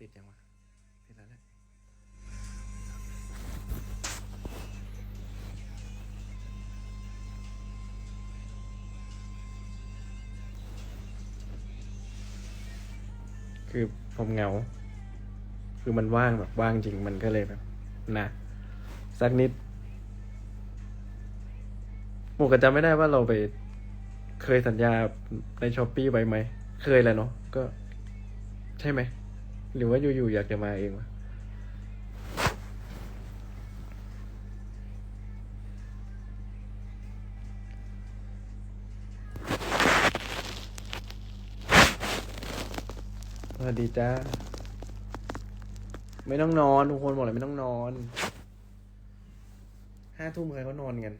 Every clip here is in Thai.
ติดยังวะติดแล้วแหละคือผมเหงา คือมันว่างแบบว่างจริงมันก็เลยแบบนะสักนิดหมูก็จำไม่ได้ว่าเราไปเคยสัญญาในช้อปปี้ไว้ไหม เคยแหละเนาะก็ใช่ไหม หรือว่าอยู่ๆอยากจะมาเองวะสวัสดีจ้า ไม่ต้องนอน ทุกคนบอกเลยไม่ต้องนอนห้าทุ่มใครเขานอนกัน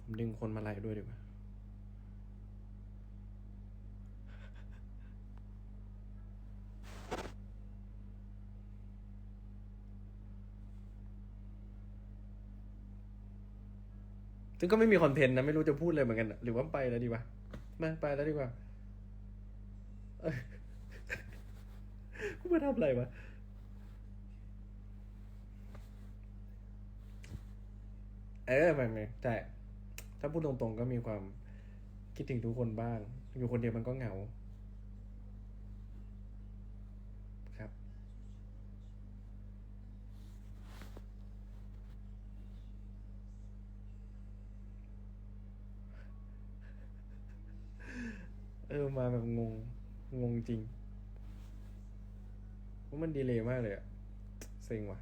ผมดึงคนมาไล่ด้วยดีกว่า ซึ่งก็ไม่มีคอนเทนต์นะไม่รู้จะพูดเลยเหมือนกันหรือว่าไปแล้วดีวะมาไปแล้วดีกว่าเอ้ยกูมาทำอะไรวะเออไม่ไม่แต่ถ้าพูดตรงๆก็มีความคิดถึงทุกคนบ้าง อยู่คนเดียวมันก็เหงา ครับ เออ มาแบบงง งงจริงเพราะมันดีเลยมากเลยอะเซ็งว่ะ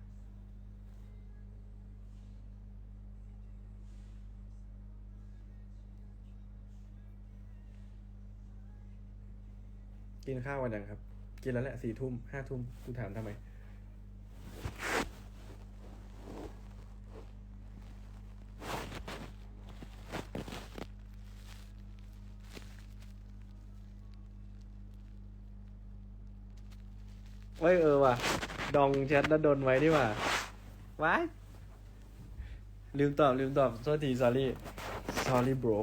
กินข้าวกันยังครับ กินแล้วแหละสี่ทุ่มห้าทุ่มกูถามทำไม ว้ยเออว่ะ ดองแชทแล้วโดนไว้นี่ว่ะว้ายลืมตอบลืมตอบโทษที sorry sorry bro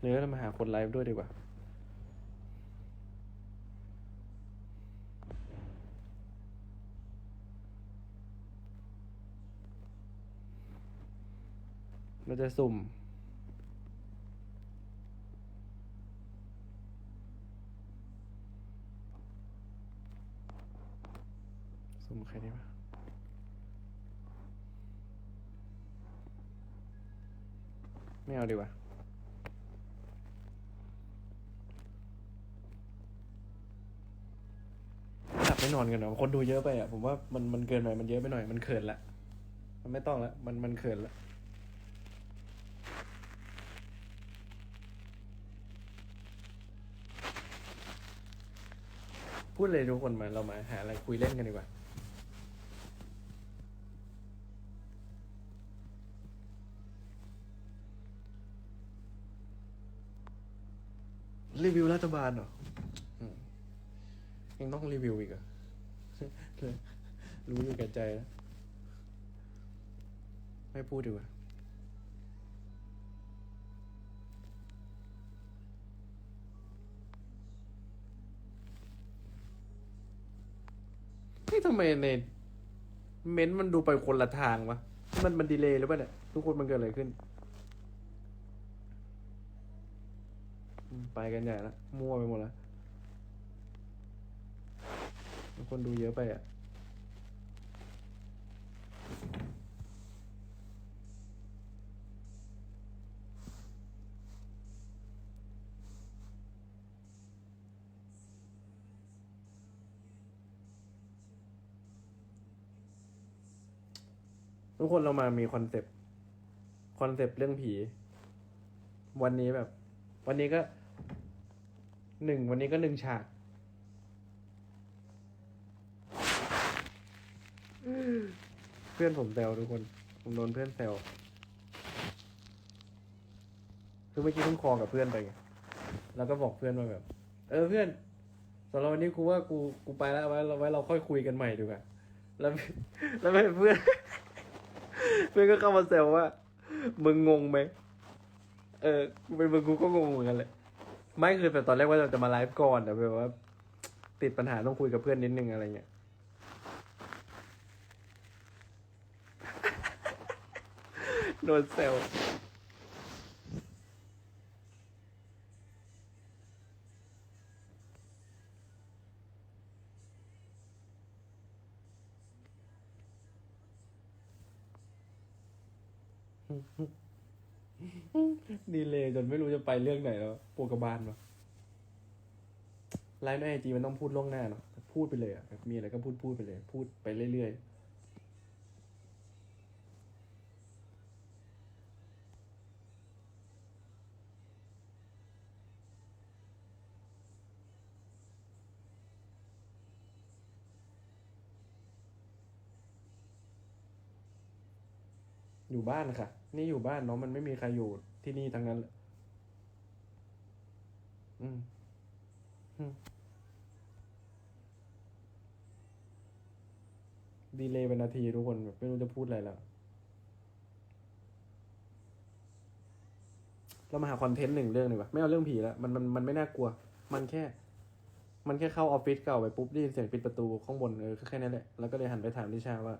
เนื้อเรามาหาคนไลฟ์ด้วยดีกว่าเราจะสุ่ม มใครดีวะไม่เอาดีกว่าหลับไม่นอนกันเหรอคนดูเยอะไปอะ ผมว่ามันมันเกินไปมันเยอะไปหน่อย มันเขินละ มันไม่ต้องละ มันมันเขินละพูดเลยทุกคนมาเรามาหาอะไรคุยเล่นกันดีกว่า รีวิวรัฐ บาลเหรออืมยังต้องรีวิวอีกเหรอรู้อยู่แก่ใจแล้วไม่พูดดีกว่าเฮ้ยทำไมในเม้นต์มันดูไปคนละทางวะ มันมันดีเลย์หรือเปล่าเนี่ย ทุกคนมันเกิดอะไรขึ้นอืม ไปกันใหญ่ละมั่วไปหมดแล้วคนดูเยอะไปอะทุกคนเรามามีคอนเซปต์ คอนเซปต์เรื่องผี วันนี้แบบ วันนี้ก็ หนึ่งวันนี้ก็หนึ่งฉากเพื่อนผมแซวทุกคน ผมโดนเพื่อนแซวคือเมื่อกี้เพิ่งคอกับเพื่อนไปไงแล้วก็บอกเพื่อนว่าแบบ เออเพื่อนสำหรับวันนี้กูว่ากูกูไปแล้วไว้เราไว้เราค่อยคุยกันใหม่ดีกว่าแล้วแล้วเพื่อน เพื่อนก็เข้ามาแซวว่ามึงงงไหมเออกูเป็นมึงกูก็งงเหมือนกันเลย ไม่คือแต่ตอนแรกว่าเราจะมาไลฟ์ก่อนแต่แบบว่า ติดปัญหาต้องคุยกับเพื่อนนิดนึงอะไรเงี้ยโดนเซล เรื่องไหนแล้วปวดกระบาลวะไลฟ์ในไอจีมันต้องพูดล่วงหน้าเนาะพูดไปเลยอะมีอะไรก็พูดพูดไปเลย พูดไปเรื่อยๆอยู่บ้านค่ะ นี่อยู่บ้านเนาะมันไม่มีใครอยู่ที่นี่ทั้งนั้นเลย อืมดีเลยเป็นนาทีทุกคนแบบไม่รู้จะพูดอะไรแล้ว เรามาหาคอนเทนต์หนึ่งเรื่องหนึ่งวะไม่เอาเรื่องผีแล้วมันมันมันไม่น่ากลัว มันแค่ มันแค่เข้าออฟฟิศเก่าไปปุ๊บได้ยินเสียงปิดประตูข้างบนเออแค่นั้นแหละแล้วก็เลยหันไปถามทิชาว่า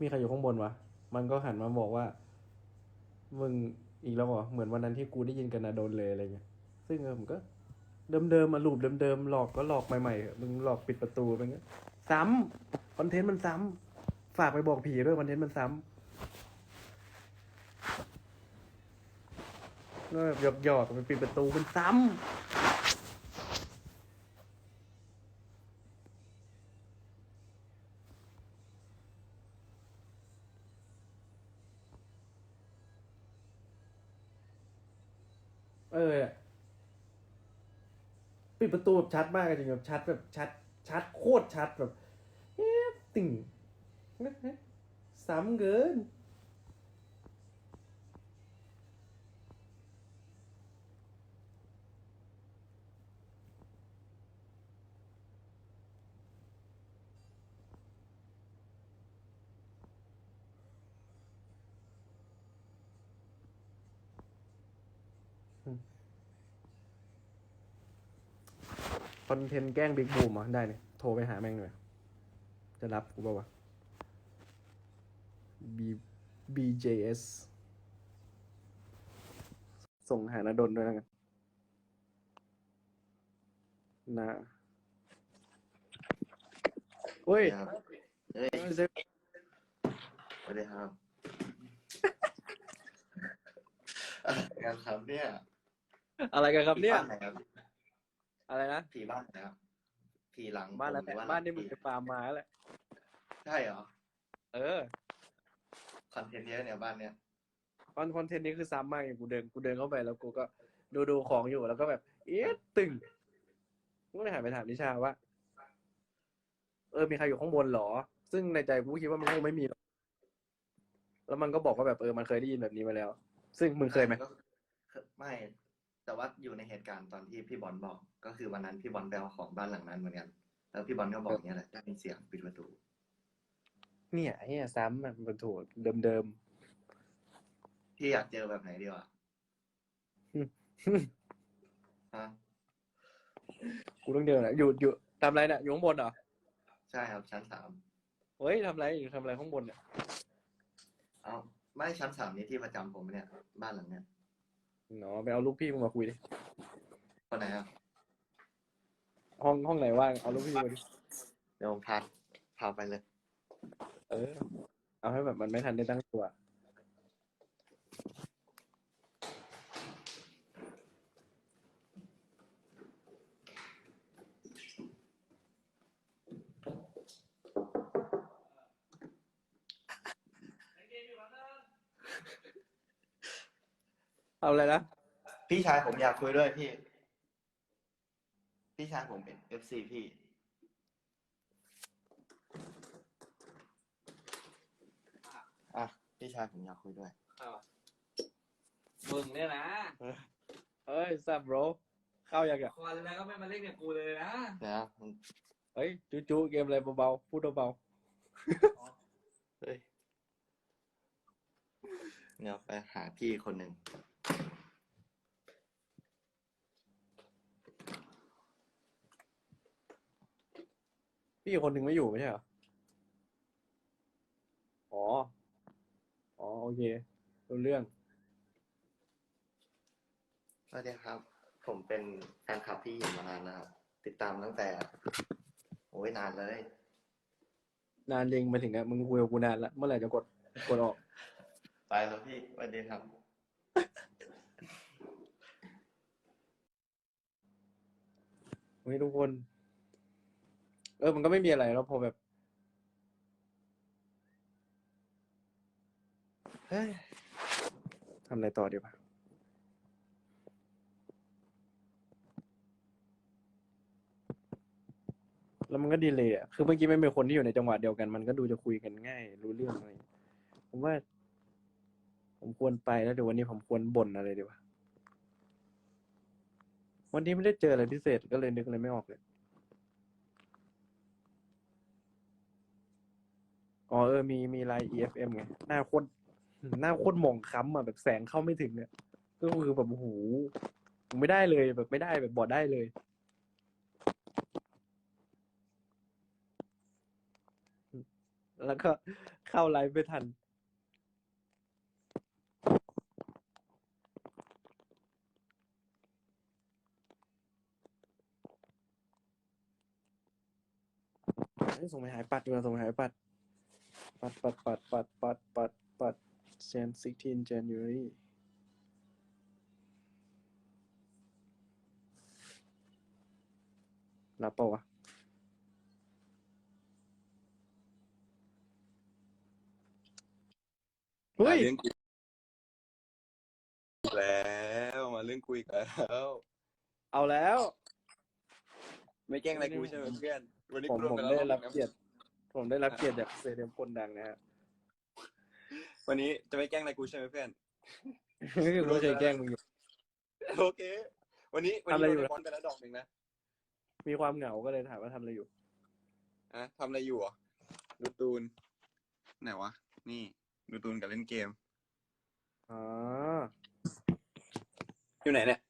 มีใครอยู่ข้างบนวะมันก็หันมาบอกว่า มึงอีกแล้วเหรอเหมือนวันนั้นที่กูได้ยินกันนาโดนเลยอะไรเงี้ย ซึ่งเออผมก็ เดิมๆมาลูปเดิมๆหลอกก็หลอกใหม่ๆมึงหลอกปิดประตูไปเงี้ยซ้ำคอนเทนต์มันซ้ำฝากไปบอกผีด้วยคอนเทนต์มันซ้ำก็แบบหยอกๆมันปิดประตูมันซ้ำเออ ปิดประตูแบบชัดมากจริงแบบชัดแบบชัด ชัดโคตรชัดแบบเอ๊ะติ่งซ้ำเกิน คอนเทนต์แกล้งบิ๊กบูมอะได้เนี่ยโทรไปหาแม่งหน่อยจะรับกูป่าวะ B BJS ส่งหานาดนด้วยแล้วกันนะเฮ้ยครับเฮ้ยเซฟสวัสดีครับอะไรกันครับเนี่ย อะไรกันครับเนี่ยผีบ้านไหนครับ อะไรนะผีบ้านไหนครับผีหลังบ้านแล้วผมหรือบ้านนี่มึงผีไปฟาร์มมาแล้วแหละใช่เหรอ เออคอนเทนต์เยอะเนี่ยบ้านเนี้ยคอนคอนเทนต์นี้คือซ้ำมากอย่างกูเดินกูเดินเข้าไปแล้วกูก็ดูดูของอยู่แล้วก็แบบ เอ๊ะตึงกูก็เลยหันไปถามนิชาว่า เออมีใครอยู่ข้างบนเหรอ ซึ่งในใจกูก็คิดว่ามันคงไม่มีหรอกแล้วมันก็บอกว่าแบบเออมันเคยได้ยินแบบนี้มาแล้ว ซึ่งมึงเคยไหมก็ไม่ แต่ว่าอยู่ในเหตุการณ์ตอนที่พี่บอลบอก ก็คือวันนั้นพี่บอลไปเอาของบ้านหลังนั้นเหมือนกัน แล้วพี่บอลก็บอกอย่างเงี้ยแหละได้ยินเสียงปิดประตู เนี่ยเฮียซ้ำอะมันถูกเดิมเดิมพี่อยากเจอแบบไหนดีวะๆ ฮะกูต้องเดินอะอยู่อยู่ทำอะไรน่ะอยู่ข้างบนเหรอใช่ครับชั้นสามเฮ้ยทำอะไรอยู่ทำอะไรข้างบนเนี่ยเอาไม่ชั้นสามนี้ที่ประจำผมเนี่ย บ้านหลังเนี้ย เนาะไปเอาลูกพี่มึงมาคุยดิคนไหนครับห้องห้องไหนว่างเอาลูกพี่มาดิเดี๋ยวผมพาพาไปเลย เออ เอาให้แบบมันไม่ทันได้ตั้งตัว เอาอะไรนะพี่ชายผมอยากคุยด้วยพี่ พี่ชายผมเป็นเอฟซีพี่ อะ พี่ชายผมอยากคุยด้วย มึงเนี่ยนะเฮ้ยซับโรเข้ายังอะควันแล้วก็ไม่มาเล่นกับกูเลยนะนะมันเฮ้ยจูจูเกมอะไรเบาๆพูดเบาเฮ้ยเนี่ยไปหาพี่คนหนึ่ง พี่อีกคนหนึ่งไม่อยู่ไม่ใช่เหรอ อ๋อ อ๋อ โอเครู้เรื่อง สวัสดีครับ ผมเป็นแฟนคลับพี่หยินมานานนะครับ ติดตามตั้งแต่ โอ้ยนานเลย นานจริงมาถึงอะมึงคุยกับกูนานละเมื่อไหร่จะกดกดออก ไปแล้วพี่สวัสดีครับ เฮ้ยทุกคน เออมันก็ไม่มีอะไรแล้วพอแบบเฮ้ยทำอะไรต่อดีวะแล้วมันก็ดีเลยอะ คือเมื่อกี้ไม่เป็นคนที่อยู่ในจังหวะเดียวกัน มันก็ดูจะคุยกันง่าย รู้เรื่องอะไรผมว่า ผมควรไปแล้วเดี๋ยววันนี้ผมควรบ่นอะไรดีวะ วันนี้ไม่ได้เจออะไรพิเศษก็เลยนึกอะไรไม่ออกเลย อ๋อเออมีมีไลน์ EFM ไงหน้าโคตรหน้าโคตรหมองค้ำอะแบบแสงเข้าไม่ถึงเนี่ยก็คือแบบโอ้โหไม่ได้เลยแบบไม่ได้แบบบอดได้เลยแล้วก็เข้าไลฟ์ไม่ทัน ส่งไปหายปัดดีกว่าส่งไปหายปัด ปัดปัดปัดปัดปัดปัดปัดเซน16 January รับเปล่าวะเฮ้ย มาเรื่องคุยแล้วมาเรื่องคุยกันแล้วเอาแล้ว ไม่แกล้งอะไรกูใช่ไหมเพื่อนวันนี้ผมกูร่วผมกันได้แล้วรับเกียรติ ผมได้รับเกียรติจากเซเลบคนดังนะฮะวันนี้จะไม่แกล้งอะไรกูใช่ไหมเพื่อนคือไม่เคยแกล้งมึงอยู่โอเค วันนี้วันทำอะไรนี้อยู่โดนบอลไปแล้วดอกหนึ่งนะมีความเหงาก็เลยถามว่าทำอะไรอยู่อะทำอะไรอยู่อะดูตูน ไหนวะ นี่ ดูตูนกับเล่นเกมอ๋ออยู่ไหนเนี่ย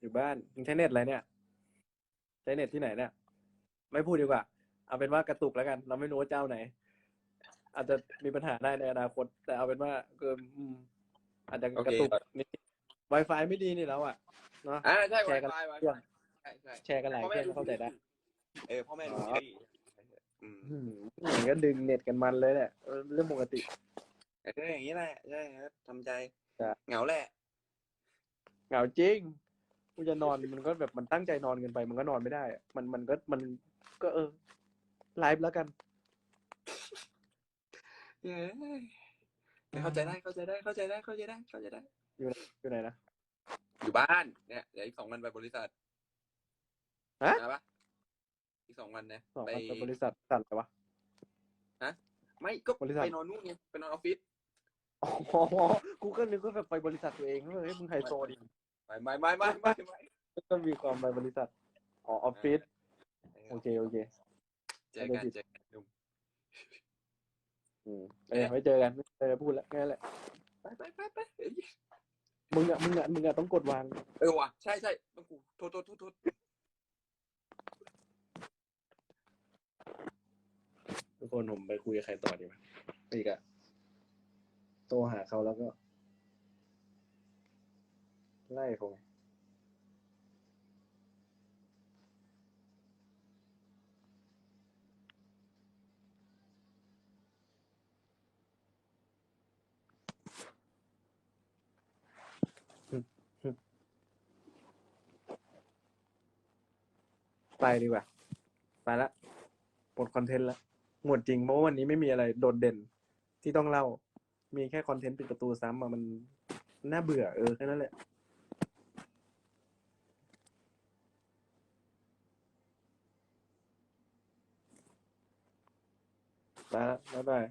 อยู่บ้านมึงใช้เน็ตอะไรเนี่ยใช้เน็ตที่ไหนเนี่ย ไม่พูดดีกว่า เอาเป็นว่ากระตุกแล้วกัน เราไม่รู้ว่าเจ้าไหน อาจจะมีปัญหาได้ในอนาคต แต่เอาเป็นว่าเกินอืมอาจจะกระตุกนิด Wi-Fi ไม่ดีนี่แล้วอะเนาะอ่าใช่แชไวร์กันไฟไวเครื่องใช่ใช่แชร์กันหลายเครื่องเข้าใจได้เออพ่อแม่ดูอ๋อซีรีส์อืมอืมอย่างนี้ก็ดึงเน็ตกันมันเลยแหละเออเรื่องปกติเอออย่างนี้แหละใช่ครับทำใจจ้ะเหงาแหละเหงาจริงกูจะนอนมันก็แบบมันตั้งใจนอนเกินไป มันก็นอนไม่ได้อะมันมันก็มันก็เออ ไลฟ์แล้วกันเย้เข้าใจได้เข้าใจได้เข้าใจได้เข้าใจได้เข้าใจได้ อยู่ไหนนะอยู่บ้านเนี่ยเดี๋ยวอีกสองวันไปบริษัทฮะมาปะอีกสองวันนะสองไปวันไปบริษัทสั่นเลยวะไม่ก็บริษัทไปนอนนู่นไงไปนอนออฟฟิศอ๋อกูก็นึกว่าแบบไปบริษัทตัวเองเฮ้ยมึงไฮโซดิไม่ไม่ไม่ไม่ไม่ไม่ก็มีความไปบริษัทอ๋อออฟฟิศโอเคโอเค เจอกันเจอกันหนุ่มอืมเออไม่เจอกันไม่เจอกันพูดแล้วแค่นั้นแหละไปไปไปไปเอ้ยมึงอะมึงอะมึงอะต้องกดวาง เออว่ะใช่ใช่ต้องกูโทษโทษโทษโทษทุกคนผมไปคุยกับใครต่อดีไหมอีกอะโทรหาเขาแล้วก็ ไล่เข ไปดีกว่า ไปละหมดคอนเทนต์แล้วหมดจริงเพราะว่าวันนี้ไม่มีอะไรโดดเด่นที่ต้องเล่า มีแค่คอนเทนต์ปิดประตูซ้ำอะมันน่าเบื่อเออแค่นั้นแหละไปละบ๊ายบาย